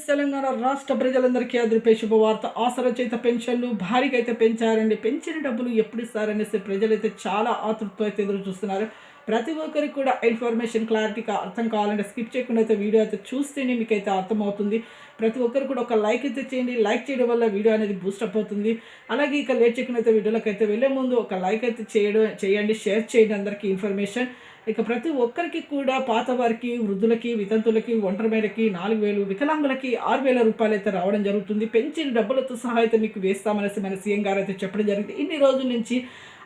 తెలంగాణ రాష్ట్ర ప్రజలందరికీ అదిరిపే శుభవార్త. ఆసరా పెన్షన్లు భారీగా అయితే పెంచారండి. పెంచిన డబ్బులు ఎప్పుడు ఇస్తారనేసి ప్రజలైతే చాలా ఆతృతతో అయితే ఎదురు చూస్తున్నారు. ప్రతి ఒక్కరికి కూడా ఇన్ఫర్మేషన్ క్లారిటీగా అర్థం కావాలంటే స్కిప్ చేయకుండా అయితే వీడియో అయితే చూస్తేనే మీకు అయితే అర్థమవుతుంది. ప్రతి ఒక్కరు కూడా ఒక లైక్ అయితే చేయండి. లైక్ చేయడం వల్ల వీడియో అనేది బూస్టప్ అవుతుంది. అలాగే ఇక లేట్ చేయకుండా అయితే వీడియోలోకి అయితే వెళ్ళే ముందు ఒక లైక్ అయితే చేయడం చేయండి. షేర్ చేయండి అందరికీ ఇన్ఫర్మేషన్. ఇక ప్రతి ఒక్కరికి కూడా పాత వారికి వృద్ధులకి వితంతులకి ఒంటరి మేరకి నాలుగు వేలు వికలాంగులకి ఆరు వేల రూపాయలు అయితే రావడం జరుగుతుంది. పెంచిన డబ్బులతో సహాయత మీకు వేస్తామనేసి మన సీఎం గారు అయితే చెప్పడం జరిగింది. ఇన్ని రోజుల నుంచి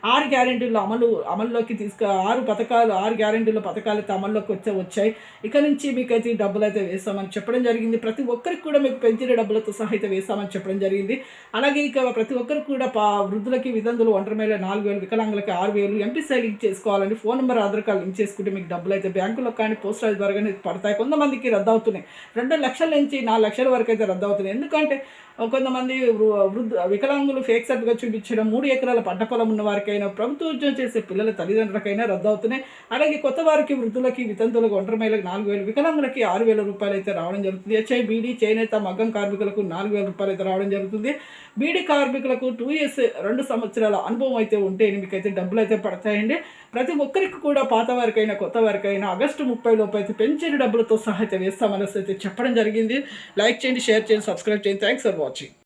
ఆరు గ్యారెంటీలు అమలు అమల్లోకి తీసుకు ఆరు పథకాలు ఆరు గ్యారెంటీల పథకాలు అయితే అమల్లోకి వచ్చే వచ్చాయి. ఇక నుంచి మీకు అయితే ఈ డబ్బులు అయితే వేస్తామని చెప్పడం జరిగింది. ప్రతి ఒక్కరికి కూడా మీకు పెంచిన డబ్బులతో సహా అయితే వేస్తామని చెప్పడం జరిగింది. అలాగే ఇక ప్రతి ఒక్కరికి కూడా పా వృద్ధులకి విధంతులు ఒంటరి మేళ నాలుగు వేలు వికలాంగులకి ఆరు వేలు ఎంపీసీ లింక్ చేసుకోవాలని phone number Aadhaar card link చేసుకుంటే మీకు డబ్బులు అయితే బ్యాంకులో కానీ పోస్ట్ ఆఫీస్ ద్వారా కానీ పడతాయి. కొంతమందికి రద్దు అవుతున్నాయి రెండు లక్షల నుంచి నాలుగు లక్షల వరకు అయితే రద్దు అవుతున్నాయి ఎందుకంటే కొంతమంది వృ- వృద్ధ వికలాంగులు ఫేక్ సర్టిఫికేట్ చూపించడం మూడు ఎకరాల పంట పొలం ఉన్న వారికి వారికైనా ప్రభుత్వ ఉద్యోగం చేసే పిల్లల తల్లిదండ్రులకైనా రద్దు అవుతున్నాయి అలాగే కొత్త వారికి వృద్ధులకి వితంతులకు ఒంటరి మహిళలకు నాలుగు వేలు వికలాంగులకి ఆరు వేల రూపాయలు అయితే రావడం జరుగుతుంది. హెచ్ఐ బీడీ చేనేత మగ్గం కార్మికులకు నాలుగు వేల రూపాయలు అయితే రావడం జరుగుతుంది. బీడీ కార్మికులకు టూ ఇయర్స్ రెండు సంవత్సరాల అనుభవం అయితే ఉంటే మీకైతే డబ్బులు అయితే పడతాయండి. ప్రతి ఒక్కరికి కూడా పాత వారికైనా కొత్త వారికైనా ఆగస్టు ముప్పై లోపు అయితే పెంచిన డబ్బులతో సహా అయితే వేస్తామనేసి అయితే చెప్పడం జరిగింది. లైక్ చేయండి షేర్ చేయండి సబ్స్క్రైబ్ చేయండి. Thanks for watching